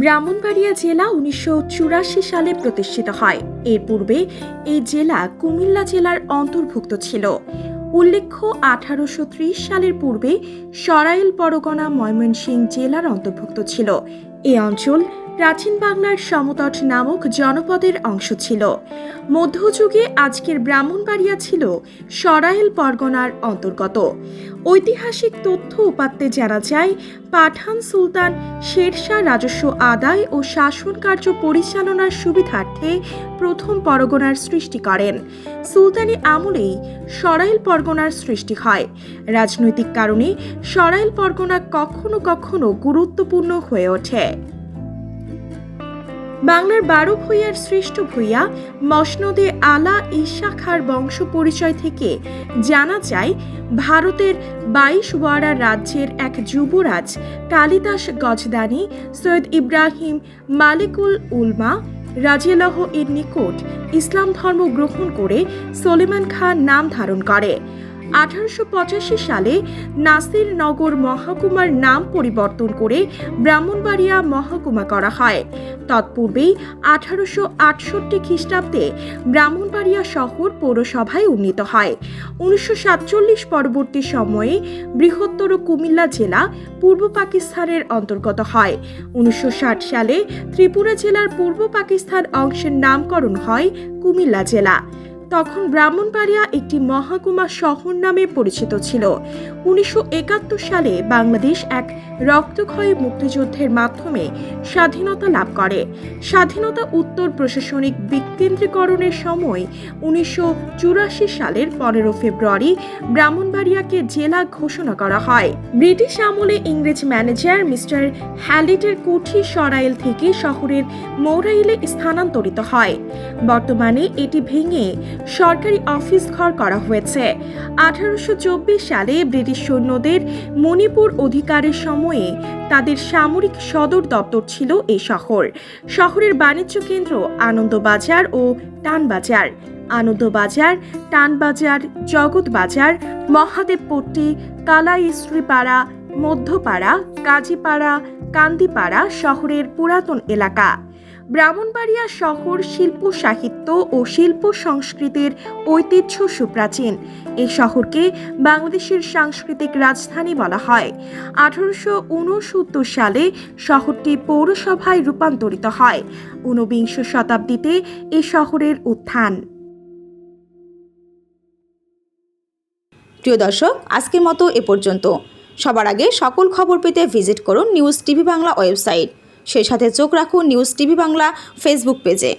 ব্রাহ্মণবাড়িয়া জেলা উনিশশো চুরাশি সালে প্রতিষ্ঠিত হয়। এর পূর্বে এই জেলা কুমিল্লা জেলার অন্তর্ভুক্ত ছিল। উল্লেখ্য, আঠারোশো ত্রিশ সালের পূর্বে সরাইল পরগনা ময়মনসিংহ জেলার অন্তর্ভুক্ত ছিল। এই অঞ্চল প্রাচীন বাংলার সমতট নামক জনপদের অংশ ছিল। মধ্যযুগে আজকের ব্রাহ্মণবাড়িয়া ছিল সরাইল পরগনার অন্তর্গত। ঐতিহাসিক তথ্য উপাত্তে জানা যায়, পাঠান সুলতান শেরশাহ রাজস্ব আদায় ও শাসন কার্য পরিচালনার সুবিধার্থে প্রথম পরগনার সৃষ্টি করেন। সুলতানি আমলেই সরাইল পরগনার সৃষ্টি হয়। রাজনৈতিক কারণে সরাইল পরগনা কখনো কখনো গুরুত্বপূর্ণ হয়ে ওঠে। বাংলার বারো ভূঁইয়ার শ্রেষ্ঠ ভূঁইয়া মসনদে আলা ঈশা খার বংশ পরিচয় থেকে জানা যায়, ভারতের বাইশ ওয়ারা রাজ্যের এক যুবরাজ কালিদাস গজদানি সৈয়দ ইব্রাহিম মালিকুল উলমা রাজিয়ালহ এর নিকট ইসলাম ধর্ম গ্রহণ করে সলেমান খান নাম ধারণ করে। আঠারোশো পঁচাশি সালে নাসির নগর মহকুমার নাম পরিবর্তন করে ব্রাহ্মণবাড়িয়া মহকুমা করা হয়। তৎপূর্বেই আঠারোশো আটষট্টি খ্রিস্টাব্দে ব্রাহ্মণবাড়িয়া শহর পৌরসভায় উন্নীত হয়। উনিশশো সাতচল্লিশ পরবর্তী সময়ে বৃহত্তর কুমিল্লা জেলা পূর্ব পাকিস্তানের অন্তর্গত হয়। উনিশশো ষাট সালে ত্রিপুরা জেলার পূর্ব পাকিস্তান অংশের নামকরণ হয় কুমিল্লা জেলা। তখন ব্রাহ্মণবাড়িয়া একটি মহাকুমা শহর নামে পরিচিত ছিল। উনিশশো একাত্তর সালে বাংলাদেশ এক রক্তক্ষয়ী মুক্তিযুদ্ধের মাধ্যমে স্বাধীনতা লাভ করে। স্বাধীনতা উত্তর প্রশাসনিক বিকেন্দ্রীকরণের সময় উনিশশো চুরাশি সালের পনেরো ফেব্রুয়ারি ব্রাহ্মণবাড়িয়াকে জেলা ঘোষণা করা হয়। ব্রিটিশ আমলে ইংরেজ ম্যানেজার মিস্টার হ্যালিটের কুঠি সরাইল থেকে শহরের মৌরাইলে স্থানান্তরিত হয়। বর্তমানে এটি ভেঙে সরকারি অফিস ঘর করা হয়েছে। আঠারোশো চব্বিশ সালে ব্রিটিশ সৈন্যদের মণিপুর অধিকারের সময়ে তাদের সামরিক সদর দপ্তর ছিল এই শহর। শহরের বাণিজ্য কেন্দ্র আনন্দবাজার ও টানবাজার। আনন্দবাজার, টানবাজার, জগৎবাজার, মহাদেবপট্টি, কালাইশ্রীপাড়া, মধ্যপাড়া, কাজীপাড়া, কান্দিপাড়া শহরের পুরাতন এলাকা। ব্রাহ্মণবাড়িয়া শহর শিল্প সাহিত্য ও শিল্প সংস্কৃতির ঐতিহ্য সুপ্রাচীন। এই শহরকে বাংলাদেশের সাংস্কৃতিক রাজধানী বলা হয়। আঠারোশো উনসত্তর সালে শহরটি পৌরসভায় রূপান্তরিত হয়। ঊনবিংশ শতাব্দীতে এ শহরের উত্থান। প্রিয় দর্শক, আজকের মতো এ পর্যন্ত। সবার আগে সকল খবর পেতে ভিজিট করুন নিউজ টিভি বাংলা ওয়েবসাইট। সেই সাথে চোখ রাখুন নিউজ টিভি বাংলা ফেসবুক পেজে।